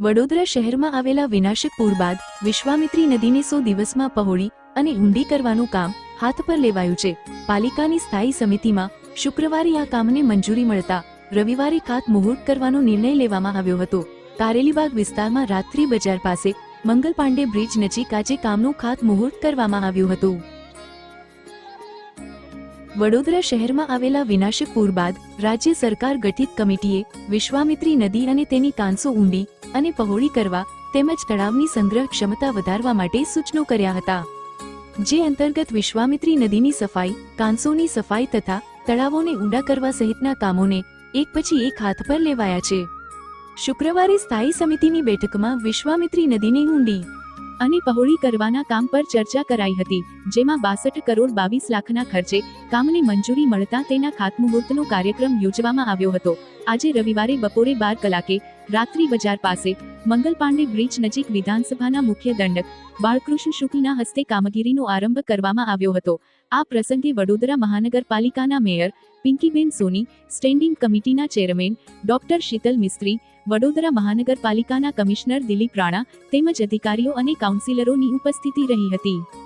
વડોદરા શહેરમાં આવેલા વિનાશક પૂર બાદ વિશ્વામિત્રી નદીને સો દિવસમાં પહોળી અને ઊંડી કરવાનું કામ હાથ પર લેવાયું છે. પાલિકાની સ્થાયી સમિતિમાં શુક્રવારે આ કામને મંજૂરી મળતા રવિવારે ખાત મુહૂર્ત કરવાનો નિર્ણય લેવામાં આવ્યો હતો. કારેલીબાગ વિસ્તારમાં રાત્રિ બજાર પાસે મંગલ પાંડે બ્રિજ નજીક આજે કામનું ખાત મુહૂર્ત કરવામાં આવ્યું હતું. વડોદરા શહેરમાં આવેલા વિનાશક પૂર બાદ રાજ્ય સરકાર ગઠિત કમિટીએ વિશ્વામિત્રી નદી અને તેની કાંસો ઊંડી અને પહોળી કરવા તેમજ તળાવની સંગ્રહ ક્ષમતા વધારવા માટે સૂચનો કર્યા હતા. જે અંતર્ગત વિશ્વામિત્રી નદીની સફાઈ, કાંસોની સફાઈ તથા તળાવોને ઊંડા કરવા સહિતના કામોને એક પછી એક હાથ પર લેવાયા છે. શુક્રવારે સ્થાયી સમિતિની બેઠકમાં વિશ્વામિત્રી નદીની ઊંડી અને પહોળી કરવાના કામ પર ચર્ચા કરાઈ હતી, જેમાં બાસઠ કરોડ બાવીસ લાખના ખર્ચે કામને મંજૂરી મળતા તેના ખાતમુહૂર્તનો કાર્યક્રમ યોજવામાં આવ્યો હતો. આજે રવિવારે બપોરે બાર કલાકે રાત્રિ બજાર પાસે મંગલ પાંડે બ્રિજ નજીક વિધાનસભાના મુખ્ય દંડક બાળકૃષ્ણ શુક્લના હસ્તે કામગીરીનો આરંભ કરવામાં આવ્યો હતો. આ પ્રસંગે વડોદરા મહાનગરપાલિકાના મેયર પિંકીબેન સોની, સ્ટેન્ડિંગ કમિટીના ચેરમેન ડોક્ટર શીતલ મિસ્ત્રી, વડોદરા મહાનગરપાલિકાના કમિશનર દિલીપ રાણા તેમજ અધિકારીઓ અને કાઉન્સિલરોની ઉપસ્થિતિ રહી હતી.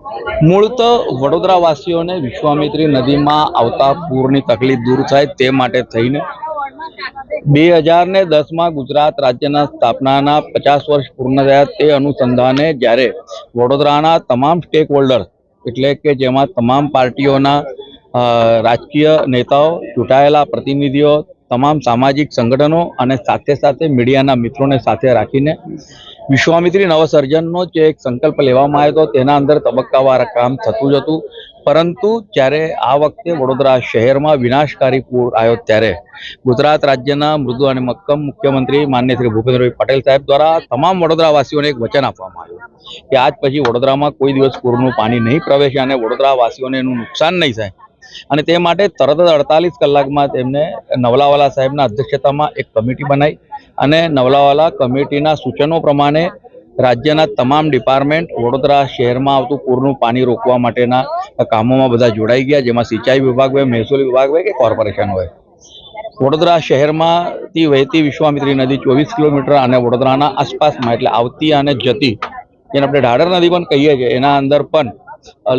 મૂળ તો વડોદરાવાસીઓને વિશ્વામિત્રી નદીમાં આવતા પૂરની તકલીફ દૂર થાય તે માટે થઈને બે હજાર ને દસમાં ગુજરાત રાજ્યના સ્થાપનાના પચાસ વર્ષ પૂર્ણ થયા તે અનુસંધાને જ્યારે વડોદરાના તમામ સ્ટેક હોલ્ડર એટલે કે જેમાં તમામ પાર્ટીઓના રાજકીય નેતાઓ, ચૂંટાયેલા પ્રતિનિધિઓ, તમામ સામાજિક સંગઠનો અને સાથે સાથે મીડિયાના મિત્રોને સાથે રાખીને વિશ્વામિત્રી નવસર્જનનો જે એક સંકલ્પ લેવામાં આવ્યો હતો. તેના અંદર તબક્કાવાર કામ થતું જ હતું. પરંતુ જ્યારે આ વખતે વડોદરા શહેરમાં વિનાશકારી પૂર આવ્યો ત્યારે ગુજરાત રાજ્યના મૃદુ અને મક્કમ મુખ્યમંત્રી માન્ય શ્રી ભૂપેન્દ્રભાઈ પટેલ સાહેબ દ્વારા તમામ વડોદરાવાસીઓને એક વચન આપવામાં આવ્યું કે આજ પછી વડોદરામાં કોઈ દિવસ પૂરનું પાણી નહીં પ્રવેશે અને વડોદરાવાસીઓને એનું નુકસાન નહીં થાય. અને તે માટે તરત જ અડતાલીસ કલાકમાં તેમને નવલાવાલા સાહેબના અધ્યક્ષતામાં એક કમિટી બનાવી અને નવલાવાલા કમિટીના સૂચનો પ્રમાણે રાજ્યના તમામ ડિપાર્ટમેન્ટ વડોદરા શહેરમાં આવતું પૂરનું પાણી રોકવા માટેના કામોમાં બધા જોડાઈ ગયા, જેમાં સિંચાઈ વિભાગ હોય, મહેસૂલ વિભાગ હોય કે કોર્પોરેશન હોય. વડોદરા શહેરમાંથી વહેતી વિશ્વામિત્રી નદી ચોવીસ કિલોમીટર અને વડોદરાના આસપાસમાં, એટલે આવતી અને જતી, જેને આપણે ઢાઢર નદી પણ કહીએ છીએ, એના અંદર પણ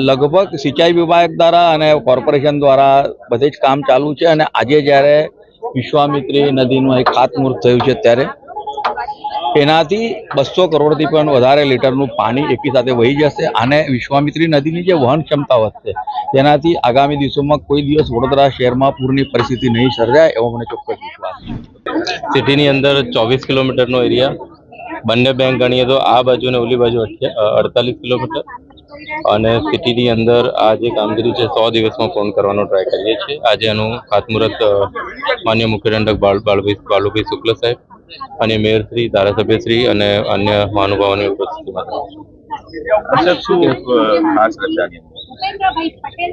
લગભગ સિંચાઈ વિભાગ દ્વારા અને કોર્પોરેશન દ્વારા બધે જ કામ ચાલુ છે અને આજે જ્યારે વિશ્વામિત્રી નદીનું એક ખાતમુહૂર્ત થયું છે ત્યારે એનાથી બસો કરોડથી પણ વધારે લીટરનું પાણી એકી સાથે વહી જશે અને વિશ્વામિત્રી નદીની જે વહન ક્ષમતા વધશે, તેનાથી આગામી દિવસોમાં કોઈ દિવસ વડોદરા શહેરમાં પૂરની પરિસ્થિતિ નહીં સર્જાય એવો મને ચોક્કસ વિશ્વાસ સિટીની અંદર ચોવીસ કિલોમીટરનો એરિયા, બંને બેંક ગણીએ તો આ બાજુ અને ઓલી બાજુ અડતાલીસ કિલોમીટર. અને સિટીની અંદર આ જે કામગીરી છે સો દિવસમાં પૂર્ણ કરવાનો ટ્રાય કરીએ છીએ. આજે એનું ખાતમુહૂર્ત માન્ય મુખ્યદંડક બાળ બાળભાઈ બાલુભાઈ શુક્લ સાહેબ અને મેયરશ્રી ધારાસભ્યશ્રી અને અન્ય મહાનુભાવોની ઉપસ્થિતિમાં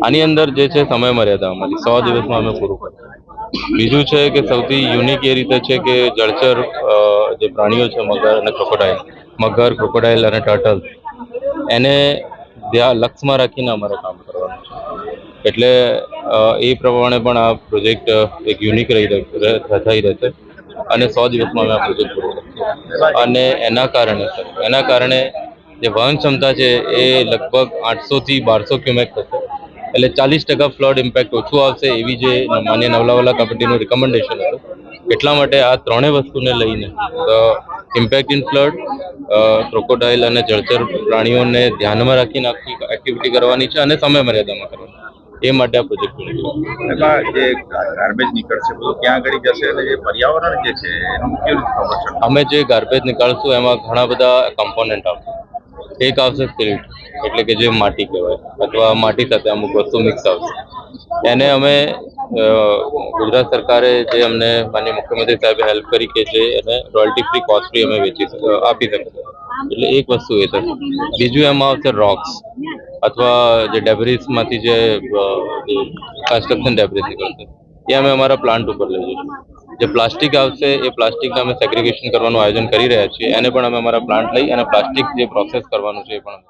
આની? અંદર? જે છે સમય મર્યાદા અમારી. સો દિવસમાં અમે પૂરું કરીએ. બીજું છે કે સૌથી યુનિક એ રીતે છે કે જળચર જે પ્રાણીઓ છે મગર અને ક્રોકોડાઇલ મગર ક્રોકોડાઇલ અને ટર્ટલ એને ધ્યાન લક્ષમાં રાખીને અમારે કામ કરવાનું છે. એટલે એ પ્રમાણે પણ આ પ્રોજેક્ટ એક યુનિક રહી થઈ રહેશે અને સો દિવસમાં અમે આ પ્રોજેક્ટ પૂરો કરીશું અને એના કારણે એના કારણે જે વહન ક્ષમતા છે એ લગભગ આઠસોથી બારસો ક્યુમેક થશે. એટલે ચાલીસ ટકા ફ્લડ ઇમ્પેક્ટ ઓછું આવશે એવી જે માન્ય નવલાવાલા કમિટીનું રિકમેન્ડેશન હતું. એટલા માટે આ ત્રણેય વસ્તુને લઈને ઇમ્પેક્ટ ઇન ફ્લડ ક્રોકોડાઇલ અને જળચર પ્રાણીઓને ધ્યાનમાં રાખીને આખી એક્ટિવિટી કરવાની છે અને સમય મર્યાદામાં કરવાની. એ માટે આ પ્રોજેક્ટ જે ગાર્બેજ નીકળશે બધું ક્યાં આગળ જશે અને જે પર્યાવરણ જે છે એનું કેવી સંરક્ષણ અમે જે ગાર્બેજ નીકાળશું એમાં ઘણા બધા કમ્પોનન્ટ આવશે. એક આવશે સિલ્ટ એટલે કે જે માટી કહેવાય અથવા માટી સાથે અમુક વસ્તુ મિક્સ આવશે. એને અમે ગુજરાત સરકારે જે અમને માન્ય મુખ્યમંત્રી સાહેબે હેલ્પ કરી કે જે એને રોયલ્ટી ફ્રી કોસ્ટ ફ્રી અમે વેચી આપી શકીએ. એટલે એક વસ્તુ એ થશે બીજું એમાં આવશે રોક્સ અથવા જે ડેબ્રિસમાંથી જે કન્સ્ટ્રક્શન ડેબ્રિસ નીકળશે, એ અમે અમારા પ્લાન્ટ ઉપર લઈ જઈશું. જે પ્લાસ્ટિક આવશે, એ પ્લાસ્ટિકને અમે સેગ્રિગેશન કરવાનું આયોજન કરી રહ્યા છીએ. એને પણ અમે અમારા પ્લાન્ટ લઈ અને પ્લાસ્ટિક જે પ્રોસેસ કરવાનું છે એ પણ